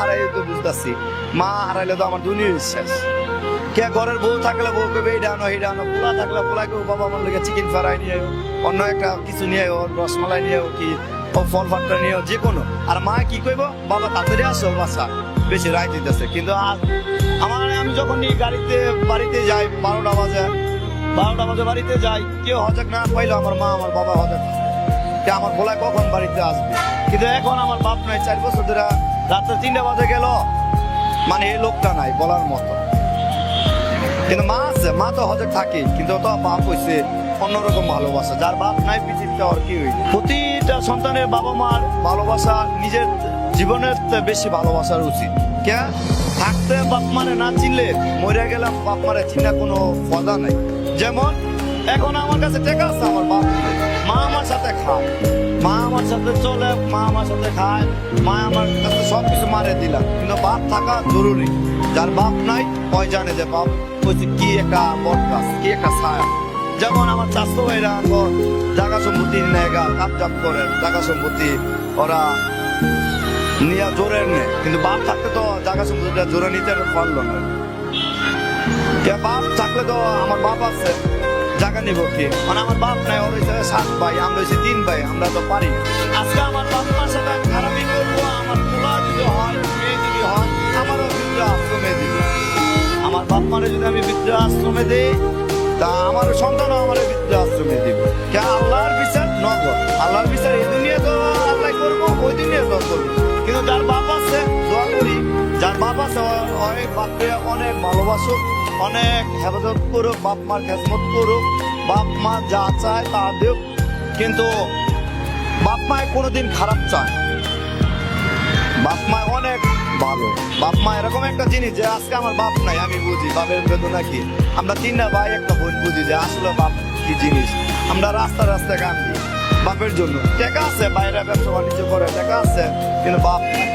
হারাই তো বুঝতেছি। মা হারাইলে তো আমার দুনিয়ার শেষ। কে ঘরের বউ থাকলে বউ কেবে এইটা আনো আনো। পোলা থাকলে পোলা কেউ বাবা আমার লেগে চিকেন ফ্রাই নিয়ে অন্য একটা কিছু নিয়ে রসমালাই নিয়ে কি ফল ফাটটা নিয়ে যে কোনো আর মা কি কইব, বাবা, তাড়াতাড়ি আসো, বাসা। বেশি রায় দিতেছে। কিন্তু আর আমার আমি যখন গাড়িতে, বাড়িতে যাই, বারোটা বাজে বারোটা বাজে বাড়িতে যাই, কেউ হজক না পাইলো আমার মা, আমার বাবা হজক আমার বলায় কখন বাড়িতে আসবে? কিন্তু এখন আমার বাপ নাই, চার বছর ধরে রাত্রে তিনটা বাজে গেল। মানে এই লোকটা নাই, বলার মতো। কিন্তু মা আছে, মা তো হজে থাকে, কিন্তু তো বাপ হইছে অন্যরকম ভালোবাসা। যার বাপ নাই, পৃথিবীতে আর কি হইল প্রতিটা সন্তানের বাবা মার ভালোবাসা নিজের জীবনের বেশি ভালোবাসার উচিত। কে থাকতে বাপ মারে না চিনলে মরে গেলাম বাপ মারে চিনা কোনো ফদা নাই। যেমন, এখন আমার কাছে টেকা আছে, আমার বাপ মা আমার সাথে খায়। সাথে চলে, মা আমার সাথে খায়। মা আমার কাছে সব কিছু মারে দিলাম। কিন্তু বাপ থাকা জরুরি। যার বাপ নাই, ওই জানে যে বাপ হচ্ছে কি একটা বট কি একটা ছায়া। যেমন আমার চাষতো ভাইরা এখন জায়গা সম্পত্তি নেগা কাপজাপ করে। জায়গা সম্পত্তি ওরা নিয়ে জোরে নে কিন্তু বাপ থাকতে তো জায়গা সম্পত্তিটা জোরে নিতে পারল না। কে বাপ থাকলে তো আমার বাপ আছে। জায়গা নিব কি? মানে আমার বাপ নাই, ওর হয়েছে সাত ভাই, আমরা হয়েছে তিন ভাই, আমরা তো পারি আজকে আমার বাপ মার সাথে আমি করব, আমার পোলা যদি হয়, মেয়ে যদি হয়, আমারও বৃদ্ধ আশ্রমে দিবে। আমার বাপ মারে যদি আমি বৃদ্ধ আশ্রমে দিই, তা আমার সন্তানও আমার বৃদ্ধ আশ্রমে দিব। কে? আল্লাহর বিচার নগর। আল্লাহর বিচার এই দুনিয়া তো আল্লাহ করব, ওই দুনিয়া তো করব। কিন্তু যার বাপ আছে, দোয়া করি, যার বাপ আছে অনেক বাপকে অনেক ভালোবাসুক। অনেক হেফাজত করুক, বাপ মার খেসমত করুক, বাপ মা যা চায় তা দেব কিন্তু বাপ মায় কোনোদিন খারাপ চায় বাপ মা অনেক ভালো। বাপ মা এরকম একটা জিনিস যে আজকে আমার বাপ নাই, আমি বুঝি। বাপের বেদনা কি? আমরা তিনটা ভাই, একটা বোন বুঝি যে আসলে বাপ কি জিনিস? আমরা রাস্তা রাস্তায় কান্দি। বাপের জন্য। টাকা আছে, বাইরে ব্যবসা বাণিজ্য করে টাকা আছে, কিন্তু বাপ নাই।